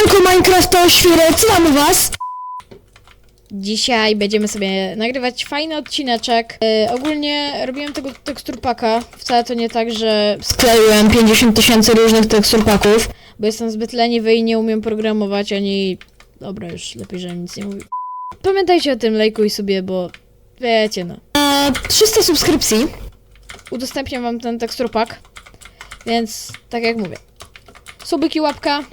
Siemanko Minecrafto świry, co tam u was? Dzisiaj będziemy sobie nagrywać fajny odcineczek. Yy, ogólnie robiłem tego teksturpaka. Wcale to nie tak, że Skleiłem 50 tysięcy różnych teksturpaków. bo jestem zbyt leniwy i nie umiem programować ani... Dobra, już lepiej, że nic nie mówię. Pamiętajcie o tym, lajkuj sobie, bo wiecie no. E, 300 subskrypcji. Udostępniam wam ten teksturpak, więc tak jak mówię. Subyki, łapka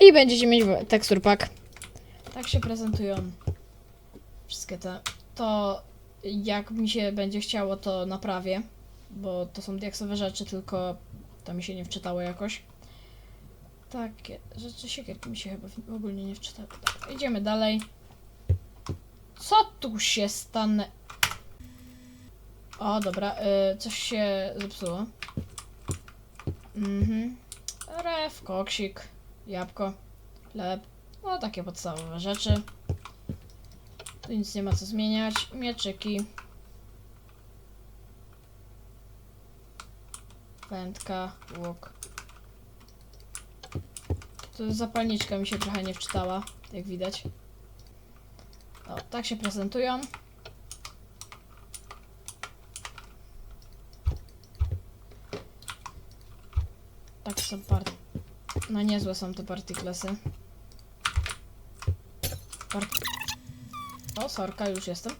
i będziecie mieć teksturpak. Tak się prezentują wszystkie te. To jak mi się będzie chciało, to naprawię, bo to są diaksowe rzeczy, tylko to mi się nie wczytało jakoś. Takie rzeczy siekierki mi się chyba w- ogólnie nie wczytały. Dobra, idziemy dalej. Co tu się stanie? O, dobra, y, coś się zepsuło. Mhm. Ref, koksik, jabłko, chleb. No, takie podstawowe rzeczy. Tu nic nie ma co zmieniać. Mieczyki. Wędka, łuk. To zapalniczka mi się trochę nie wczytała, jak widać. O, tak się prezentują. Tak są part... No niezłe są te partyklasy. Part... O, sorka, już jestem.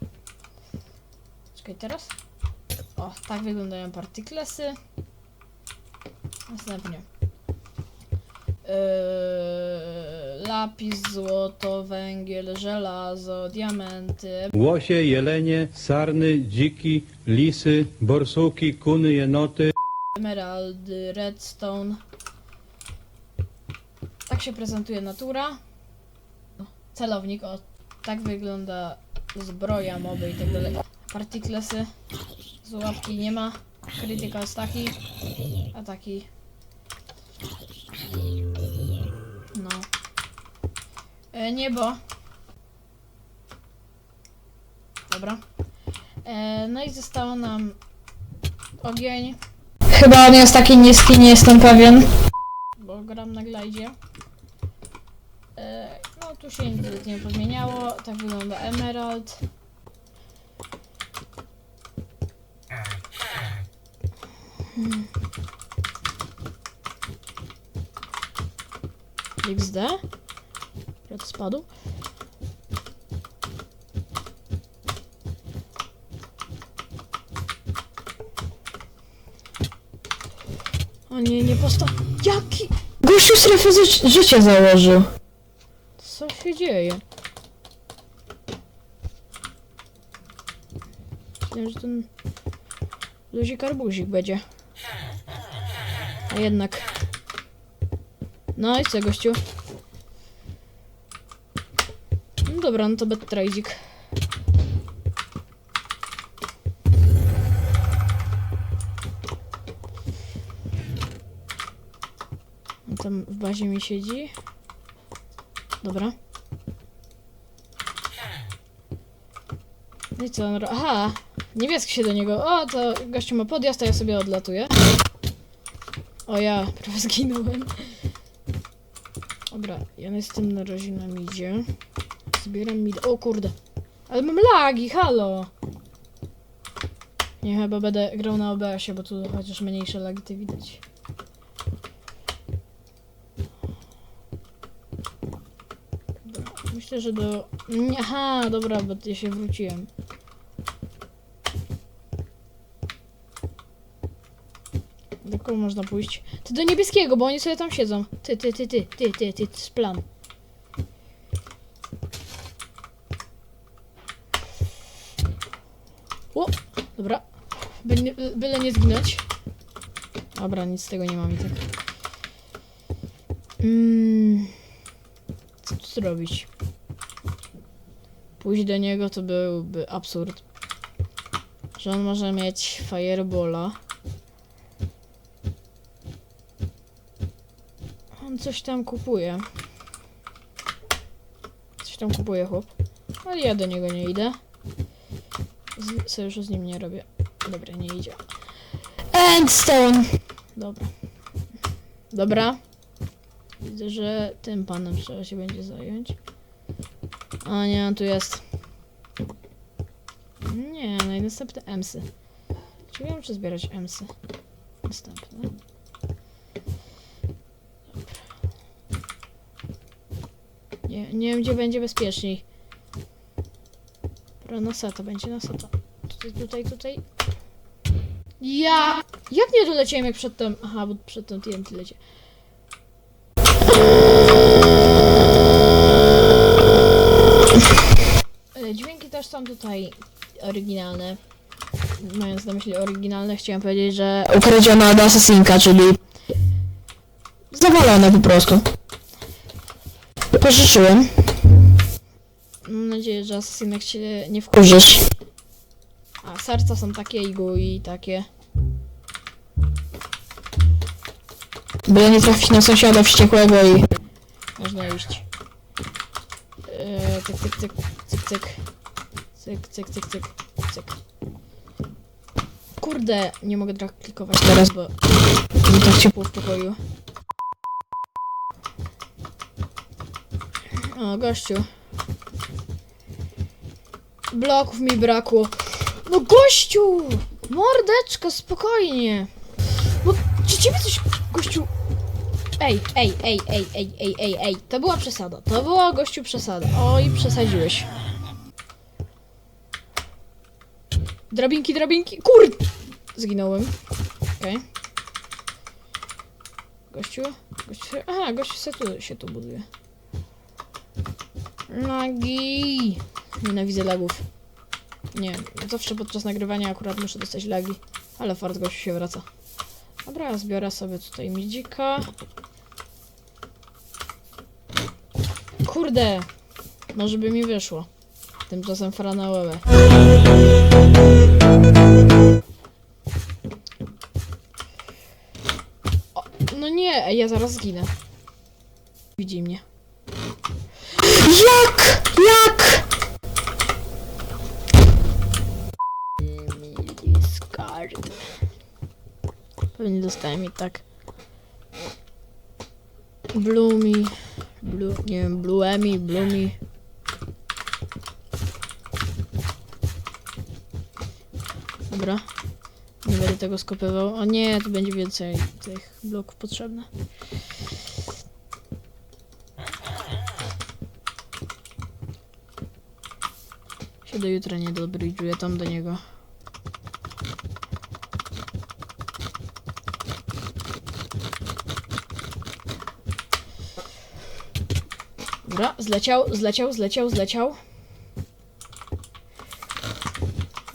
Czekaj, teraz. O, tak wyglądają partyklasy. Następnie. Yy, lapis, złoto, węgiel, żelazo, diamenty, Łosie, jelenie, sarny, dziki, lisy, borsuki, kuny, jenoty, emeraldy, redstone. Tak się prezentuje natura. Celownik, o, tak wygląda zbroja, moby i tak dalej. Partiklesy, z łapki nie ma. Critical taki, a taki. No. E, niebo. Dobra. E, no i zostało nam ogień. Chyba on jest taki niski, nie jestem pewien. bo gram na glajdzie. E, no tu się nic nie pozmieniało. Tak wygląda Emerald. Hmm. XD. Jak spadł. O nie, nie postaw... Jaki... Gościu strefę życia założył. Co się dzieje? Myślałem, że ten luzik arbuzik będzie. A jednak. No i co, gościu? No dobra, no to bad tradzik. On Tam w bazie mi siedzi. Dobra. No i co on. Aha! Niebieski się do niego. O, to gościu ma podjazd, a ja sobie odlatuję. O ja, prawie zginąłem. Dobra, ja jestem na razie na midzie. Zbieram mid... O kurde. Ale mam lagi, halo! Nie, chyba będę grał na OBS-ie, bo tu chociaż mniejsze lagi te widać. Dobra, Myślę, że do... Aha, dobra, bo ja się wróciłem. Do kogo można pójść? Ty do niebieskiego, bo oni sobie tam siedzą. Ty, ty, ty, ty, ty, ty, ty, plan. O, dobra. Byle, byle nie zginąć. Dobra, nic z tego nie mam i tak. Mm, co tu zrobić? Pójść do niego to byłby absurd. Że on może mieć firebola. On coś tam kupuje. Coś tam kupuje chłop. Ale ja do niego nie idę. Z, sojuszu z nim nie robię. Dobra, nie idzie. Endstone. Dobra. Dobra. Widzę, że tym panem trzeba się będzie zająć. A nie, tu jest. Nie, no i następne emsy. Czy wiem, czy zbierać emsy? Następne. Dobra. Nie, nie wiem, gdzie będzie bezpieczniej. Dobra, na seta będzie, na seta. Tutaj, tutaj, tutaj. Ja! Jak nie doleciałem jak przedtem? Aha, bo przedtem TNT lecie. E, Dźwięki też są tutaj oryginalne. Mając na myśli oryginalne, chciałem powiedzieć, że Ukradziona od Assassinka, czyli... Zawalone po prostu. Pożyczyłem. mam nadzieję, że Assassinek się nie wkurzy. Użysz. A serca są takie i i takie. Byle nie trafić na sąsiada wściekłego i... Można iść. Eee, cyk, cyk, cyk, cyk, cyk. Cyk, cyk, cyk, cyk, cyk. Kurde, nie mogę tak klikować teraz, bo mi tak ciepło w pokoju. O, gościu. Bloków mi brakło. No gościu! Mordeczko, spokojnie. No, czy ciebie coś, gościu, Ej, ej, ej, ej, ej, ej, ej, ej. To była przesada. To była gościu przesada. Oj, przesadziłeś. Drabinki, drabinki. Kur... Zginąłem. Okej. Gościu? Gościu... Aha, gościu se tu, się tu buduje. Lagi. Nienawidzę lagów. Nie, zawsze podczas nagrywania akurat muszę dostać lagi. Ale fart gościu się wraca. Dobra, zbiorę sobie tutaj midzika. Kurde! Może by mi wyszło. Tymczasem frana No nie, ja zaraz zginę. Widzi mnie. Jak? Jak? Discard. Pewnie dostałem i tak. Blumi. Blu, nie wiem, Bluemi, Blumi. Dobra. Tego skopiował. O nie, tu będzie więcej tych bloków potrzebne. Się do jutra nie dobridżuję tam do niego. Dobra, zleciał, zleciał, zleciał, zleciał.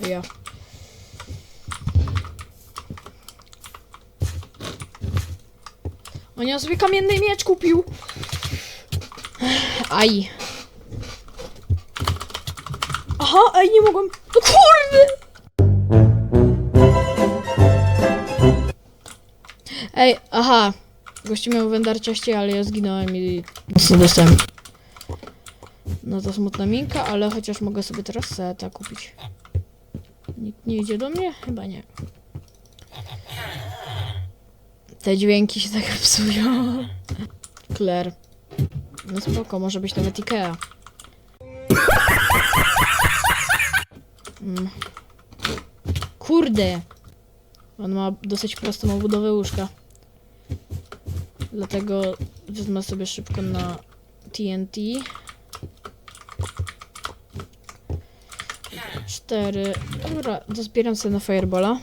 Ja. On ja sobie kamienny miecz kupił. Aj. Aha, ej, nie mogłem. No kurde! Ej, aha. Gości miał wędarczaście, ale ja zginąłem i nie dostałem. No to smutna minka, ale chociaż mogę sobie teraz seta kupić. Nikt nie idzie do mnie? Chyba nie. Te dźwięki się tak psują. Claire. No spoko, może być nawet Ikea. Mm. Kurde! On ma dosyć prostą obudowę łóżka. Dlatego wezmę sobie szybko na TNT. Cztery. Dobra, dozbieram sobie na Firebola.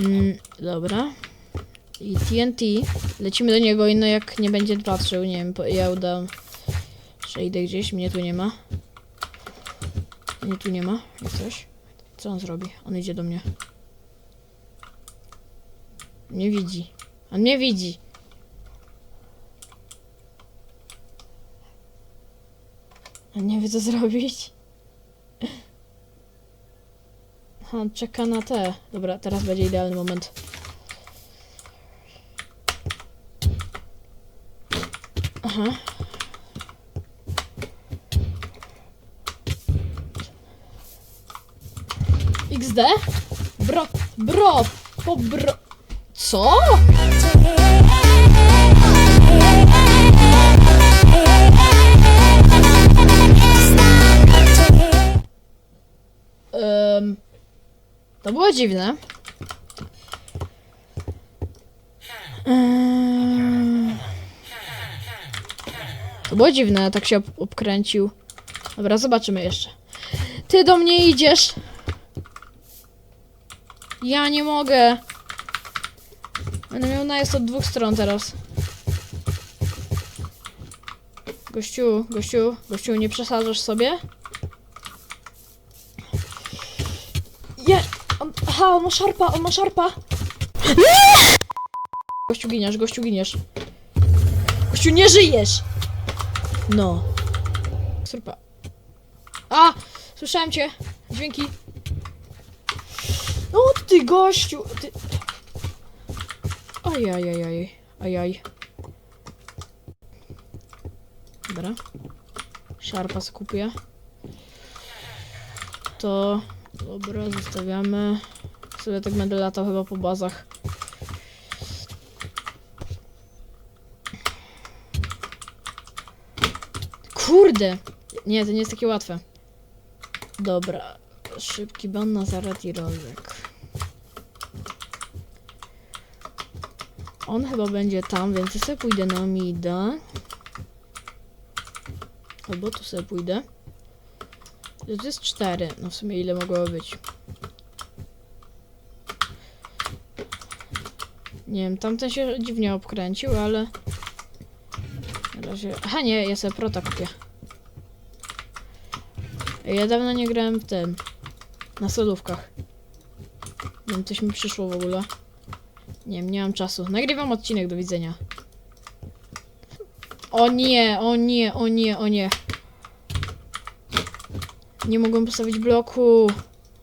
Mm, dobra. I TNT. Lecimy do niego i no jak nie będzie patrzył, nie wiem, ja udam, że idę gdzieś, mnie tu nie ma. Mnie tu nie ma, jak coś. Co on zrobi? On idzie do mnie. Nie widzi. On mnie widzi. On nie wie co zrobić. On czeka na te. Dobra, teraz będzie idealny moment. Aha. XD? Bro, bro, po bro. Co? To było dziwne. Ym, to było dziwne, tak się ob- obkręcił. Dobra, zobaczymy jeszcze. Ty do mnie idziesz. Ja nie mogę. Będę miał najazd od dwóch stron teraz. Gościu, gościu, gościu, nie przesadzasz sobie? Aha, on ma szarpa, on ma szarpa! Gościu giniesz, gościu giniesz. Gościu, nie żyjesz! No. Surpa. A! Słyszałem cię! Dźwięki. No ty gościu! Ty... Ajajajaj. Ajaj. Dobra. Szarpa skupię. To... Dobra, zostawiamy. Sobie tak będę latał chyba po bazach. Kurde! Nie, to nie jest takie łatwe. Dobra. Szybki ban na zarat i rozek. On chyba będzie tam, więc ja sobie pójdę na mida. Albo tu sobie pójdę. To jest cztery. No w sumie ile mogło być? Nie wiem, tamten się dziwnie obkręcił, ale... Na razie... Aha, nie, ja sobie prota kupię. Ja dawno nie grałem w tym. Na solówkach. Nie wiem, coś mi przyszło w ogóle. Nie wiem, nie mam czasu. Nagrywam odcinek, do widzenia. O nie, o nie, o nie, o nie. Nie mogłem postawić bloku.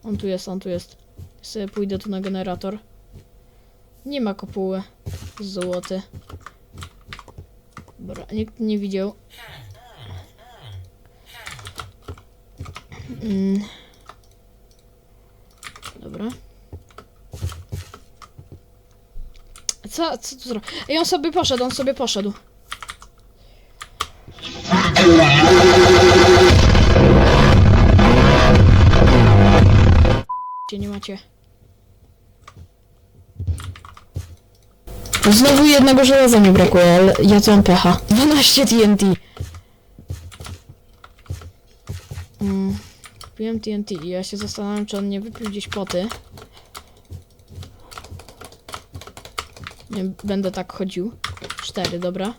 On tu jest, on tu jest. Sobie pójdę tu na generator. Nie ma kopuły. Złoty. Dobra, nikt nie widział. Mm. Dobra. Co, co tu zrobił? Ej, on sobie poszedł, on sobie poszedł. Gdzie nie macie? Znowu jednego żelaza mi brakuje, ale ja co mam pecha. 12 TNT. Mm, kupiłem TNT i ja się zastanawiam, czy on nie wypił gdzieś poty. Nie będę tak chodził. Cztery, dobra.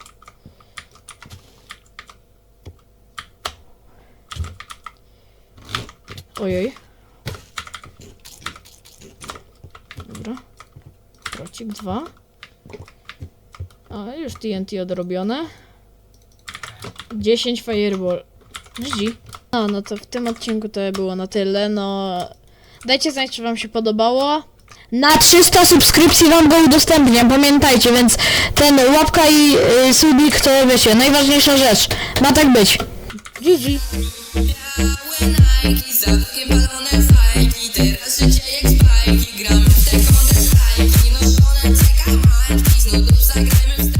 Ojej. Dobra. Trocik dwa. A, już TNT odrobione. 10 fireball. GG. No, no to w tym odcinku to było na tyle. No, dajcie znać, czy wam się podobało. Na 300 subskrypcji wam go udostępniam, pamiętajcie, więc ten łapka i y, subik to wiecie, najważniejsza rzecz. Ma tak być. GG. Białe Nike, balone fajki. Teraz życie jak spajki. Gramy w te kontrstrajki Noszone CK marki Znów zagrajmy